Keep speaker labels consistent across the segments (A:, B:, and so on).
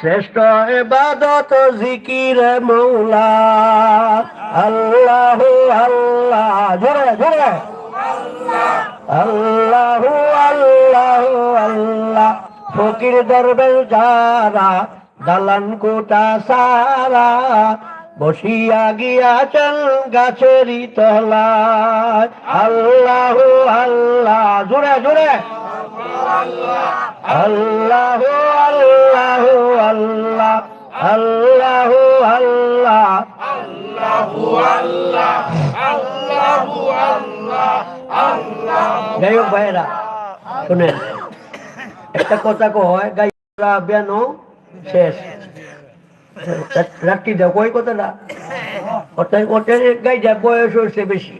A: শ্রেষ্ঠ ইবাদত জিকির মৌলা। আল্লাহু আল্লাহ জোরে জোরে আল্লাহু আল্লাহু আল্লাহ। ফকির দরবেল যারা, দালান কোটা সারা। বসিয়া গিয়াছেন গাছেরই তলায়। আল্লাহু আল্লাহ, জোরে জোরে। আল্লাহু আল্লাহু আল্লাহ আল্লাহু আল্লাহ। যাই হোক ভাইয়েরা, শুনেন। একটা কথা কয়, গাইরা বেনো শেষ। কই কথাটা ওটাই ওটাই গাই যা বয়স হয়েছে বেশি।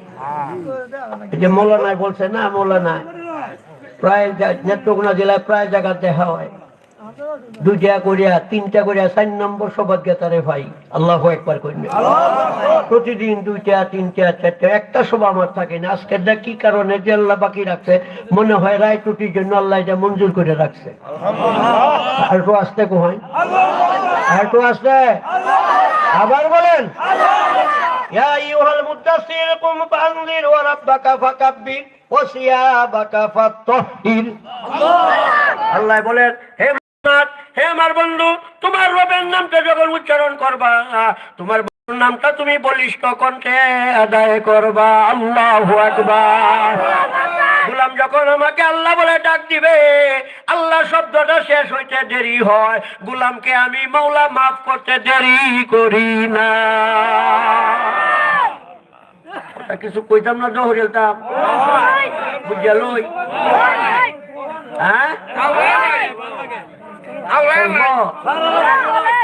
A: যে মৌলানায় বলছে না, মৌলানায়, প্রায় নেত্রকোনা জেলায় প্রায় জায়গা দেখা হয়। দুইটা করিয়া, তিনটা করিয়া চার নম্বর সবাদ গেতারে ভাই। আল্লাহ একবার করবে প্রতিদিন দুইটা, তিনটা, চারটা, একটা সভা আমার থাকে না। আজকে যা কি কারণে যে আল্লাহ বাকি রাখছে। মনে হয় রায় টুটির জন্য আল্লাহ এটা মঞ্জুর করে রাখছে। আর আসতে কোহাই আর তো আসবে? আবার বলেন। আল্লাহ বলেন, হে হে আমার বন্ধু, তোমার রবের নামটা যখন উচ্চারণ করবা, তোমার নামটা তুমি বলিষ্ঠ কণ্ঠে আদায় করবা। আল্লাহ আকবার। গুলাম যখন আমাকে আল্লাহ বলে ডাক দিবে আল্লাহ শব্দটা শেষ হইতে দেরি হয়। গুলামকে আমি মাওলা মাফ করতে দেরি করি না। কিছু কইতাম না জহরেলতাম বুঝিয়া লই। হ্যাঁ?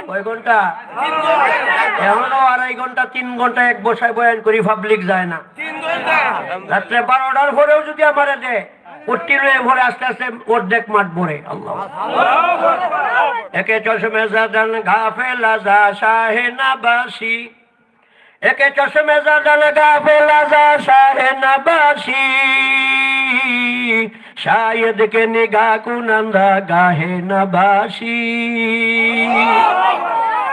A: কয় ঘণ্টা? তিন ঘণ্টা এক বসায় বয়ান করি যায় না। রাত্রে বারোটার পরেও যদি আমার দে পট্টি রয়ে ভরে আস্তে আস্তে অর্ধেক মাঠ ভরে, আল্লাহ। একে চশমে জাদান ঘাফেল আজা শাহে নাবাসি। একে চশমে জাদান ঘাফেল আজা শাহে নাবাসি। কে নিগা কুনন্দা গাহে নাবাসি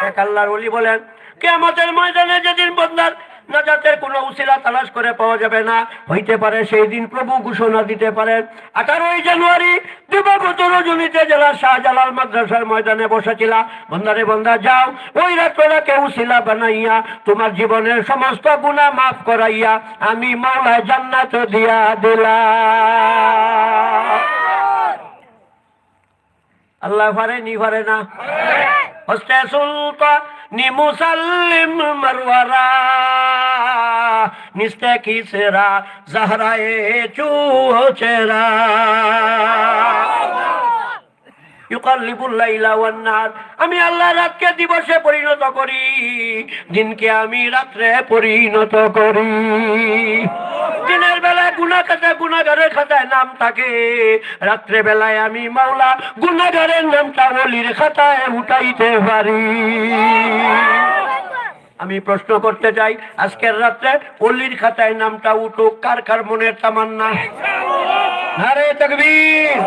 A: এক আল্লাহর বলি বলেন কেমতের ময়দানে যেদিন বন্দার নাজাতের কোনো উসিলা তালাশ করে পাওয়া যাবে না। হইতে পারে সেই দিন প্রভু ঘোষণা দিতে পারেন। আঠারোই জানুয়ারি দিবাগত রজনীতে জেলা শাহজালাল মাদ্রাসার ময়দানে বসেছিলা। বন্দারে বন্দা যাও ওই রাত্রটাকে উসিলা বানাইয়া তোমার জীবনের সমস্ত গুণা মাফ করাইয়া আমি মাওলায় জান্নাত দিয়া দিলাম। আল্লাহ পারে নি। পারে না হস্তে সুলতান নি মুসাল্লিম মারওয়ারা নিস্তে কি সেরা জাহরায়ে আমি আল্লাহ রাতকে দিবসে পরিণত করি, দিনকে আমি রাত্রে পরিণত করি। দিনের বেলায় গুনা খাতায় গুনাগারের খাতায় নাম থাকে, রাত্রে বেলায় আমি মাওলা গুনাগারের নামটা অলির খাতায় উঠাইতে পারি। আমি প্রশ্ন করতে চাই, আজকের রাত্রে অলির খাতায় নামটা উঠুক, কার কার মনের তামান্না? नारे तकबीर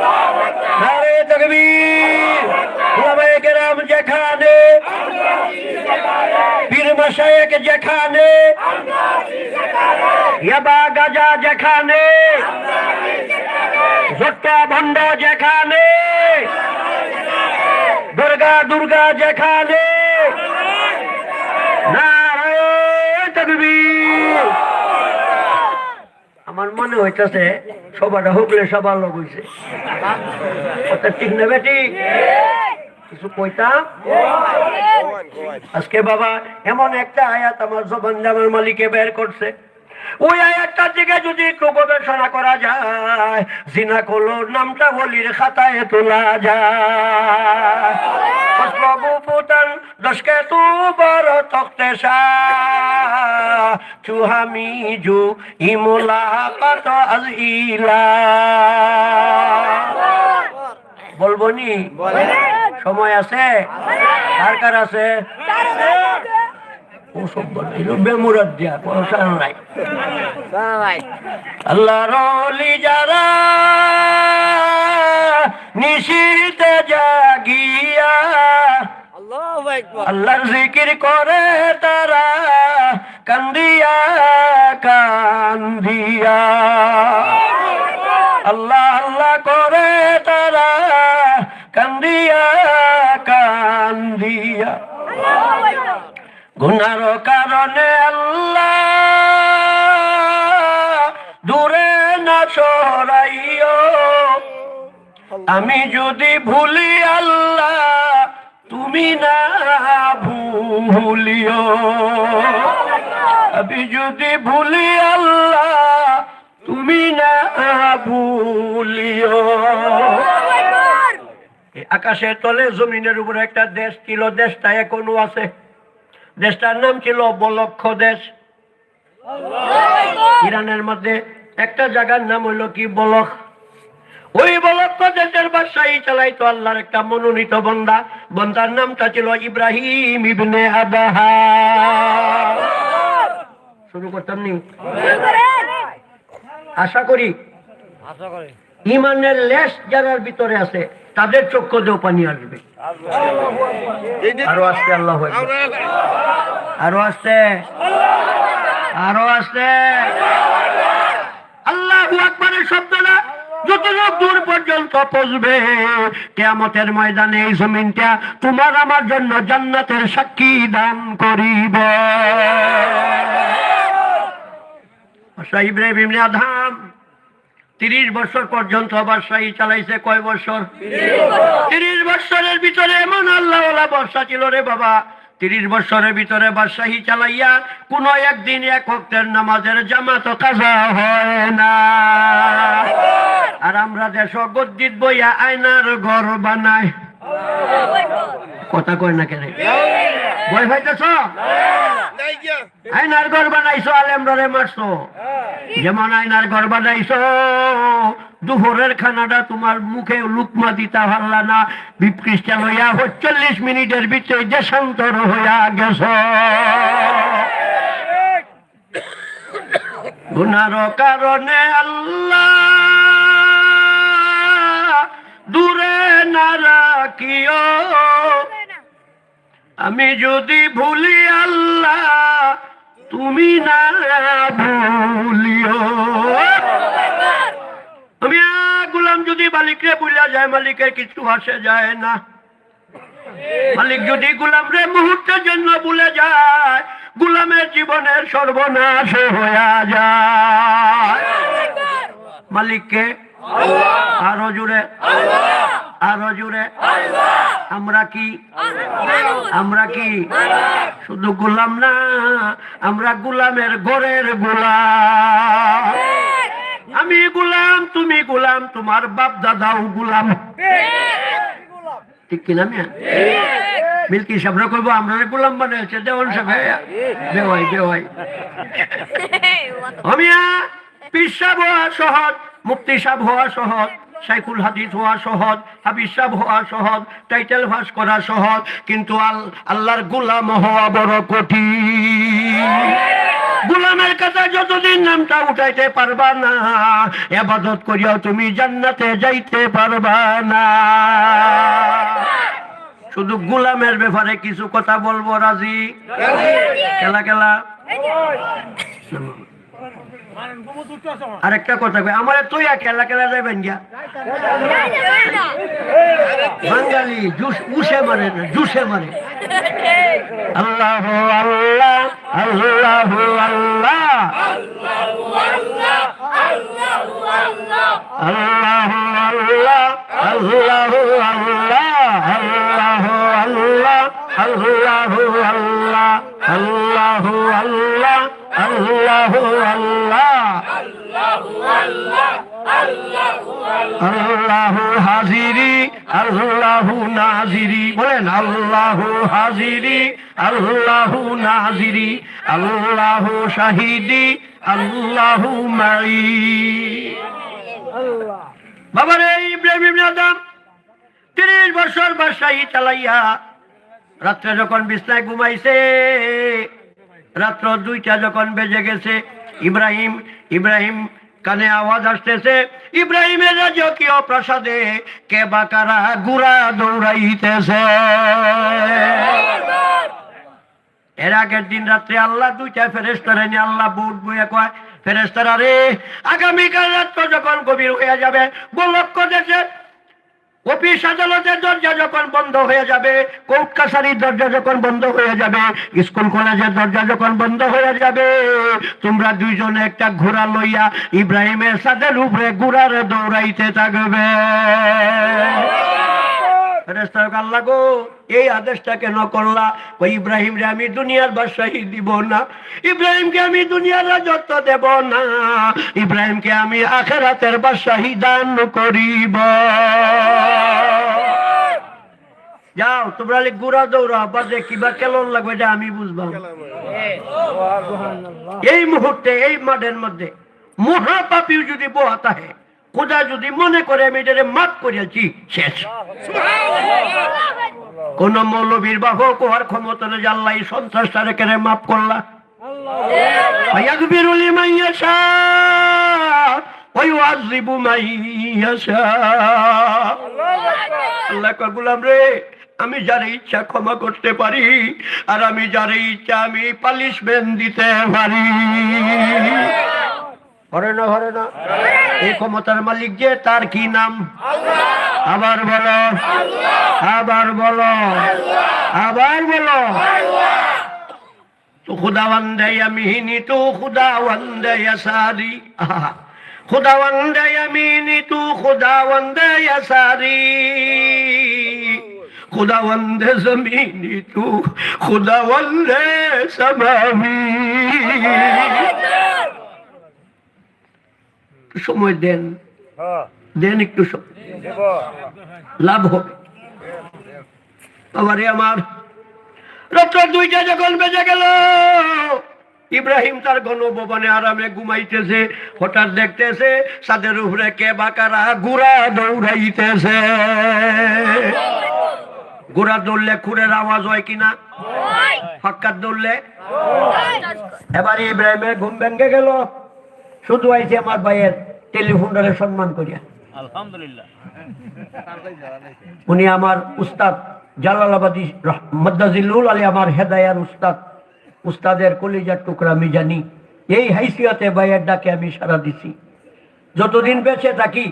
A: नारे तकबीर। लबे के राम जखाने पीर मशाये के जखाने यबा गजा जखाने जक्का भंडा जखाने दुर्गा दुर्गा जखाने नारे तकबीर। আমার মনে হইতেছে সবাটা হুকলে সবার লোক হইছে। ঠিক না বেটি? কিছু কইতাম? আজকে বাবা এমন একটা আয়াত আমার জবান জামার মালিকে বের করছে। ওই আয়াতটার দিকে যদি একটু গবেষণা করা যায় জিনা কলোর নামটা বলির খাতায় তোলা যায়। পুতন দশকে তু বড় তখতে চুহামি জু ইমুলা পাত আজ ইলা। বলব নি? সময় আছে? কার কার আছে? ওসব বলছিল বেমুরাদ দিয়া কোনো সার নাই। আল্লাহ রলি যারা নিশীতে জাগিয়া আল্লাহর জিকির করে তারা কান্দিয়া কান্দিয়া। আল্লাহ আল্লাহ করে তারা কান্দিয়া কান্দিয়া। গুনার কারণে আল্লাহ দূরে না সরাইও। আমি যদি ভুলি আল্লাহ তুমি না ভুলিও। আমি যদি ভুলি আল্লাহ তুমি না ভুলিও। আকাশের তলে জমিনের উপরে একটা দেশ ছিল দেশটা এখনও আছে। দেশটার নাম ছিল বলক্ষ দেশ। ইরানের মধ্যে একটা জায়গার নাম হইল কি বলক ওই বলক্ষ দেশের বাদশাহী চালাইতো আল্লাহর একটা মনোনীত বন্দা। বন্দার নামটা ছিল ইব্রাহিম ইবনে আবাহা শুরু করতাম নি? আশা করি। ইমানের লেশ যারার ভিতরে আছে তাদের চক্ষু দেও পানি আসবে। আরও আসতে আল্লাহ আরও আসতে। আরও আসতে। আল্লাহ আকবরের শব্দটা যত লোক দূর পর্যন্ত পৌঁছবে, কেয়ামতের ময়দানে এই জমিনটা তোমার আমার জন্য জান্নাতের সাক্ষী দান করিব। বাদশাহ ইব্রাহিম ইবনে আদহাম তিরিশ বছর পর্যন্ত বাদশাহী চালাইছে কয় বছর? তিরিশ বছরের ভিতরে এমন আল্লাহ বর্ষা ছিল রে বাবা। তিরিশ বছরের ভিতরে বাদশাহী চালাইয়া কোন একদিন এক ভক্তের নামাজের জামাত কাজা হয় না। আর আমরা দেশ গদ্দিত বইয়া আয়নার ঘর বানাই। কথা কয় না কেন? ভয় পাইতেছ? আয়নার ঘর বানাইছো আলেমরে মারছো। যেমন আয়নার ঘর বানাইছো, দুপুরের খানাটা তোমার মুখে লুকমা দিতা পারলা না। বিপৃষ্টা লইয়া চল্লিশ মিনিটের ভিতরে দেশান্তর হইয়া গেছ। গুনার কারণে আল্লাহ দূরে না রাখিও। আমি যদি ভুলি আল্লাহ তুমি না ভুলিও। আ, গুলাম যদি মালিকরে ভুলিয়া যায় মালিকের কিছু আসে যায় না। মালিক যদি গুলাম রে মুহূর্তের জন্য ভুলে যায় গুলামের জীবনের সর্বনাশ হইয়া যায়। মালিককে আরও জুড়ে আরও জুড়ে আমরা কি? আমরা কি? শুধু গোলাম না, আমরা গোলামের ঘরের গোলাম। আমি গোলাম, তুমি গোলাম, তোমার বাপ দাদাও গোলাম। ঠিক কিনা মিয়া? মিল্কি সাহেবরা কইব, আমরা গোলাম বানাইছে, দেওয়ান সাহেব দেওয়াই দেওয়াই অমিয়া পিসাব হওয়া সহজ মুক্তি সাহেব হওয়া সহজ। সাইকুল হাদিস হওয়া সহজ হাবিজ সাহেব হওয়া সহজ টাইটেল ভাস করা সহজ কিন্তু আল আল্লাহর গোলাম হওয়া বড় কঠিন। গোলামের কাছে যতদিন নামটা উঠাইতে পারবা না এবাদত করিয়াও তুমি জান্নাতে যাইতে পারবা না। শুধু গোলামের ব্যাপারে কিছু কথা বলব রাজি? খেলা? খেলা। আরেকটা কথা কই, আমার তুই খেলা খেলা যাবেন গিয়া? বাঙালি জুস মারে না, জুসে মারে। আল্লাহ আল্লাহ আল্লাহ। আল্লাহ আল্লাহ আল্লাহ আল্লাহ আল্লাহ আল্লাহ আল্লাহ আল্লাহ আল্লাহ আল্লাহ। আল্লাহ আল্লাহ। আল্লাহ হাজিরি, আল্লাহ নাজিরি। বলেন, আল্লাহ হাজিরি, আল্লাহ নাজিরি, আল্লাহ শাহিদি, আল্লাহ মাই বাবারে, ইব্রাহিম ইবনে আদম, তিরিশ বছর বাসাই চালাইয়া রাত্রে যখন বিছনায় ঘুমাইছে রাত্র দুইটা যখন বেজে গেছে, ইব্রাহিম ইব্রাহিম কানে আওয়াজ আসতেছে, ইব্রাহিমের রাজকীয় প্রাসাদে কে বাকারা গুড়া দৌড়াইতেছে? এর আগের দিন রাত্রে আল্লাহ দুইটা ফেরেস্তারে নিয়ে আল্লাহ বুট বুয়ে কয় ফেরেস্তারা রে, আগামীকাল রাত্র যখন গভীর হয়ে যাবে গোলক্ষ দেশে অফিস আদালতের দরজা যখন বন্ধ হয়ে যাবে কোর্ট কাছারির দরজা যখন বন্ধ হয়ে যাবে, স্কুল কলেজের দরজা যখন বন্ধ হয়ে যাবে, তোমরা দুইজনে একটা ঘোড়া লইয়া ইব্রাহিমের সাথে উপরে ঘোড়ার দৌড়াইতে থাকবে। গো, এই আদেশটা কেন করলা ওই ইব্রাহিম রে আমি দুনিয়ার বাদশাহী দিব না। ইব্রাহিমকে আমি দুনিয়ার রাজত্ব দেব না। ইব্রাহিমকে আমি আখেরাতের বাদশাহী দান করিব। যাও, তোমরা গুড়া দৌড়া বাজে কিবা কেলন লাগবে এটা আমি বুঝবাম। এই মুহূর্তে, এই মাঠের মধ্যে মহাপাপীও যদি বোয়া তাহে খোদা যদি মনে করে আমি এটারে মাফ করিয়াছি শেষ কোন মৌলবীর বাহ কোয়ার ক্ষমতা নেই যে আল্লাহ এই সন্ত্রাসটারে কেন মাফ করলা ويغفر لمن يشاء ويعذب من يشاء আল্লাহ কয় গোলাম রে আমি যার ইচ্ছা ক্ষমা করতে পারি আর আমি যার ইচ্ছা আমি পালিশমেন্ট দিতে পারি হরে না হরে না এই ক্ষমতার মালিক যে তার কি নাম আবার বলো আবার বলো আবার বলো تو خداوند یمینی تو خداوند یساری آها. خداوند یمینی تو خداوند یساری خداوند زمینی تو خداوند سمامی একটু সময় দেন। দেন একটু লাভ হবে। আবারে আমার রাত্র দুইটা যখন বেজে গেল ইব্রাহিম তার গণভবনে আরামে ঘুমাইতেছে হঠাৎ দেখতেছে সাদের উপরে কে বাকারা গুড়া দৌড়াইতেছে। গুড়া দৌড়লে খুরের আওয়াজ হয় কিনা হকাত দৌড়লে। এবার ইব্রাহিমের ঘুম ভেঙে গেল। শুধু আইছে আমার ভাইয়ের। টেলিফোনটারে সম্মান করিয়া।
B: আলহামদুলিল্লাহ।
A: উনি আমার উস্তাদ জালালাবাদী মদ্দাজিল্লুল আলী আমার হেদায়ার উস্তাদ। উস্তাদের কলিজার টুকরা আমি জানি। এই হাইসিয়তে বাইয়ের ডাকে আমি সারা দিছি। যতদিন বেঁচে থাকি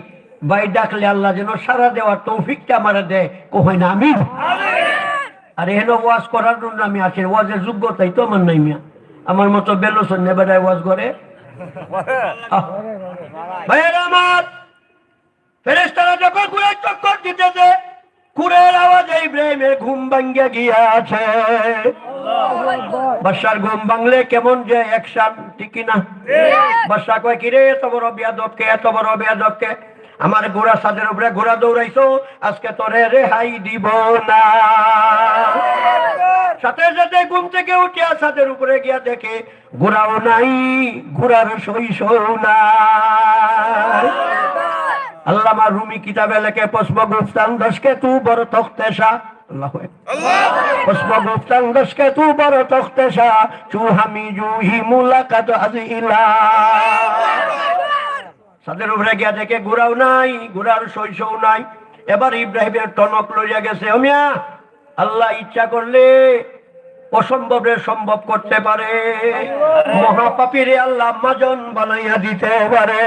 A: বাই ডাকলে আল্লাহ যেন সারা দেওয়ার তৌফিকটা আমার দেয়। না আমি আর এহেন ওয়াজ করার জন্য আমি আছি ওয়াজের যোগ্যতাই তো আমার নাই মিয়া। আমার মতো বেলোসন নেবেদায় ওয়াজ করে। ভাইয়েরা আমার ফেরেস্তারা যখন ঘুরে চক্কর দিতেছে কুরের আওয়াজে ইব্রাহিমের ঘুম ভাঙ্গে গিয়াছে। বাসার ঘুম ভাঙলে কেমন যে অ্যাকশন ঠিক না? বাসা কয় কিরে এত বড় বিয়াদবকে এত বড় বিয়াদবকে? আমার ঘোড়া সাদের উপরে ঘোড়া দৌড়াইছো, আজকে তোরে রেহাই দিব না। সাথে সাথে ঘুম থেকে উঠিয়া ছাদের উপরে গিয়া দেখে ঘোড়াও নাই, ঘোড়ার শৈশব নাই। আল্লামা রুমি কিতাবে লেখে পুষ্পগুপ্তান দশকে তু বড় আল্লাহ পুষ্পগুপ্তান দশকে তু বড় সাদের উপরে গিয়া দেখে ঘোড়াও নাই ঘোড়ার শৈশব নাই। এবার ইব্রাহিমের টনক লইয়া গেছে অমিয়া আল্লাহ ইচ্ছা করলে অসম্ভবে সম্ভব করতে পারে। মহাপাপিরে আল্লাহ মাজন বানাইয়া দিতে পারে।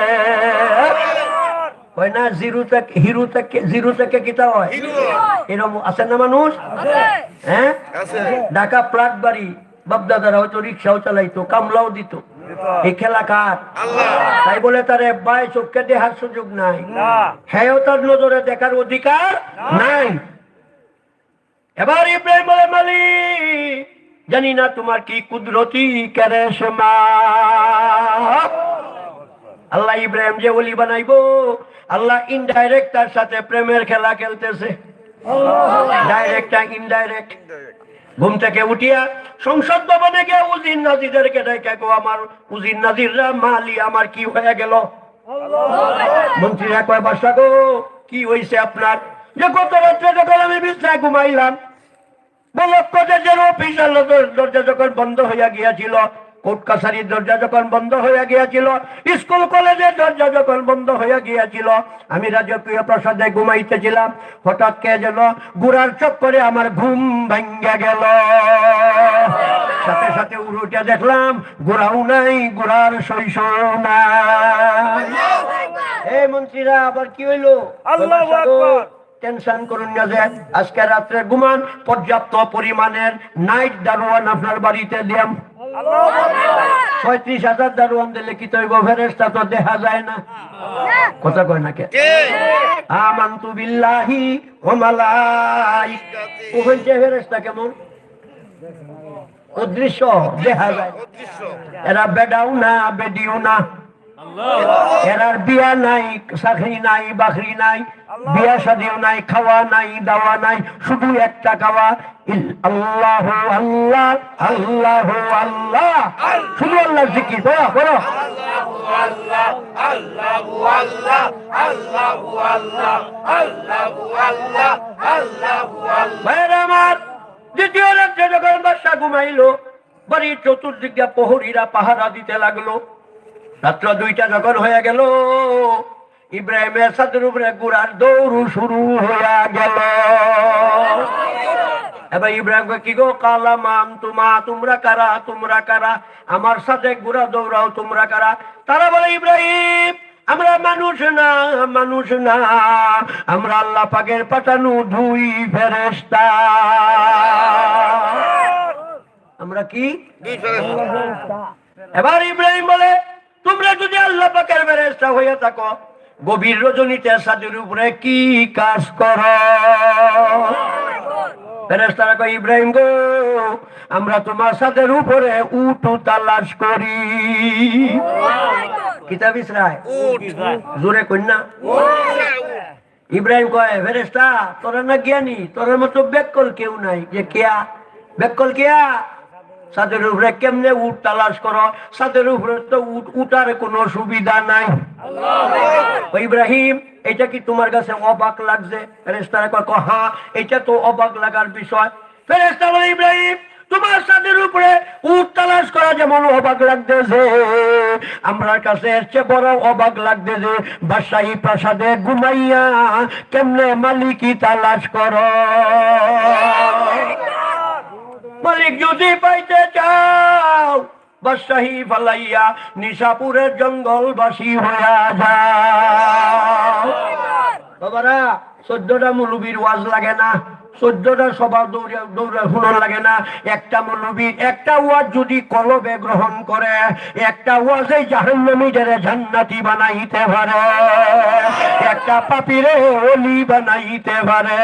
A: হয় না জিরো থেকে হিরো থেকে জিরো থেকে কিতা হয়? এরকম আছে না মানুষ? হ্যাঁ? ঢাকা প্লাট বাড়ি বাপদাদারা হয়তো রিক্সাও চালাইতো কামলাও দিত। এই খেলা কার? তাই বলে তারে চোখকে দেখার সুযোগ নাই। হ্যাঁ তার নজরে দেখার অধিকার নাই। এবার ইব্রাহিম বলে মালিক জানি না তোমার কি কুদরতি কেরেশমা আল্লাহ ইব্রাহিম যে ওলি বানাইবো আল্লাহ ইনডাইরেক্ট তার সাথে প্রেমের খেলা খেলতেছে। ডাইরেক্ট ইনডাইরেক্ট ঘুম থেকে উঠিয়া সংসদ ভবনে গিয়ে উজির নাজিদেরকে ডেকে গো, আমার উজির নাজিররা, মালি, আমার কি হয়ে গেল? মন্ত্রীরা কয়, বাসা গো, কি হয়েছে আপনার? যে গত রাত্রে যখন আমি বিশ্বাস ঘুমাইলাম বলক্ষ যে অফিসার দরজা যখন বন্ধ হইয়া গিয়াছিল কোর্ট কাছারির দরজা যখন বন্ধ হইয়া গিয়াছিল স্কুল কলেজের দরজা যখন বন্ধ হইয়া গিয়াছিল আমি রাজকীয় প্রসাদে ঘুমাইতেছিলাম। হঠাৎ কে যেন গুড়ার চক্করে আমার ঘুম ভাঙ্গা গেল। সাথে সাথে উঠে দেখলাম গুড়াও নাই গুড়ার শৈশব নাই। এই মন্ত্রীরা আবার কি হইল?
B: আল্লাহ।
A: টেনশন করুন না যে আজকে রাত্রে ঘুমান পর্যাপ্ত পরিমাণের নাইট দারোয়ান আপনার বাড়িতে দিয়াম পঁয়ত্রিশ হাজার দারোয়ান দিলে কি তৈব ফেরেস্তা তো দেখা যায় না। কথা কয় না কে? আমান্তু বিল্লাহি ওয়া মালাইকাতি। ওখান যে ফেরেস্তা কেমন? অদৃশ্য দেখা যায়। এরা বেডাও না বেডিও না। এরার বিয়া নাই চাকরি নাই বাকরি নাই বিয়া শাদিও নাই খাওয়া নাই দাওয়া নাই শুধু একটা খাওয়া। আল্লাহ আল্লাহ আল্লাহ আল্লাহ। শুধু আল্লাহ জিকির করো দ্বিতীয় রাত্রে যখন বাদশা ঘুমাইলো বাড়ির চতুর্দিকে প্রহরীরা পাহারা দিতে লাগল। রাত্র দুইটা যখন হয়ে গেল ইব্রাহিমের সাথের উপরে গুড়ার দৌড় শুরু হয়ে গেল। এবার ইব্রাহিম কি গো কালামাম তোমা তোমরা কারা তোমরা কারা? আমার সাথে গুড়া দৌড়াও তোমরা কারা? তারা বলে ইব্রাহিম আমরা মানুষ না মানুষ না। আমরা আল্লাহ পাকের পাঠানো দুই ফেরেস্তা আমরা কি? এবার ইব্রাহিম বলে তোমরা যদি আল্লাহ পাকের ফেরেশতা হইয়া থাকো গভীর রজনীতে সাদের উপরে কি কাজ কর? ফেরেশতারা কয় ইব্রাহিম গো আমরা তোমার সাদের উপরে উটু তালাশ করি। কিতাব ইসরায়? জোরে কন্যা ইব্রাহিম কয় ফেরেস্তা তোরা না জ্ঞানী? তোর মতো বেকল কেউ নাই। যে কেয়া? বেকল কেয়া? সাদের উপরে কেমনে উট তালাশ করো? ছাদের উপরে তো উট উঠার কোনো সুবিধা নাই। ইব্রাহিম এটা কি তোমার কাছে অবাক লাগছে? ফেরেস্তারা কয় হ্যাঁ এটা তো অবাক লাগার বিষয়। ফেরেস্তা ইব্রাহিম তোমার সাদের উপরে উট তালাশ করা যেমন অবাক লাগতেছে। আমার কাছে চেয়ে বড় অবাক লাগতেছে বাদশাহী প্রাসাদে ঘুমাইয়া কেমনে মালিকি তালাশ কর? মালিক যদি পাইতে চাও, বাদশাহী ফালাইয়া নিশাপুরের জঙ্গলবাসী হইয়া যাও। বাবারা, চোদ্দটা মুলুবির ওয়াজ লাগে না, চোদ্দটা সভা দৌড়ে দৌড়ে শুনন লাগে না। একটা মুলুবির একটা ওয়াজ যদি কলবে গ্রহণ করে, একটা ওয়াজে জাহান্নামীদের জান্নাতি বানাইতে পারে। একটা পাপিরে অলি বানাইতে পারে।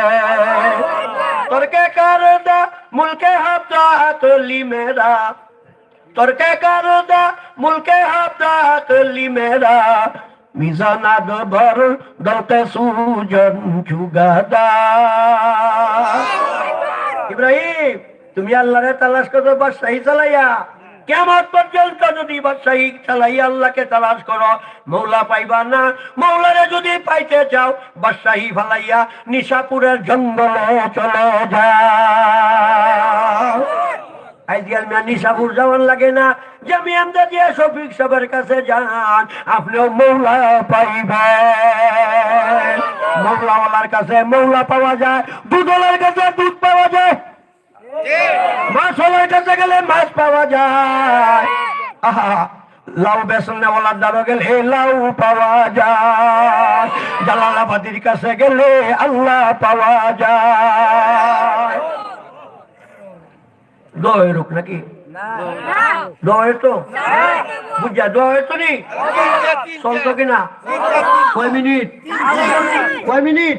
A: তোরকে কারদা মুলকে হাফদাত লি মেরা। তোরকে কারদা, মুলকে হাফদাত লি মেরা। মিজানাদ ভর দলতে সুজন জুগাদা ইব্রাহিম, তুমি আল্লাহরে তালাশ করো বাদশাহী চালাইয়া কেমন পর্যন্ত যদি আল্লাহকে তালাশ করো, মৌলা পাইবা না। মৌলারে যদি পাইতে চাও, বাদশাহী ফালাইয়া নিশাপুরের জঙ্গলে চলে যাও। নিশাপুর যাওয়ার লাগে না। জামি আমদা দিয়ে শফিক সাহেবের কাছে যান। আপনিও মৌলা পাইবেন মৌলাওয়ালার কাছে মৌলা পাওয়া যায়, দুধওয়ালার কাছে দুধ পাওয়া যায়। মাছওয়ালার কাছে গেলে মাছ পাওয়া যায়। লাউ বেসনওয়ালার দ্বারা গেলে লাউ পাওয়া যায়। জালালাবাদির কাছে গেলে আল্লাহ পাওয়া যায়। দোয়ের রূপ নাকি? চলতো কিনা? কয় মিনিট? কয় মিনিট?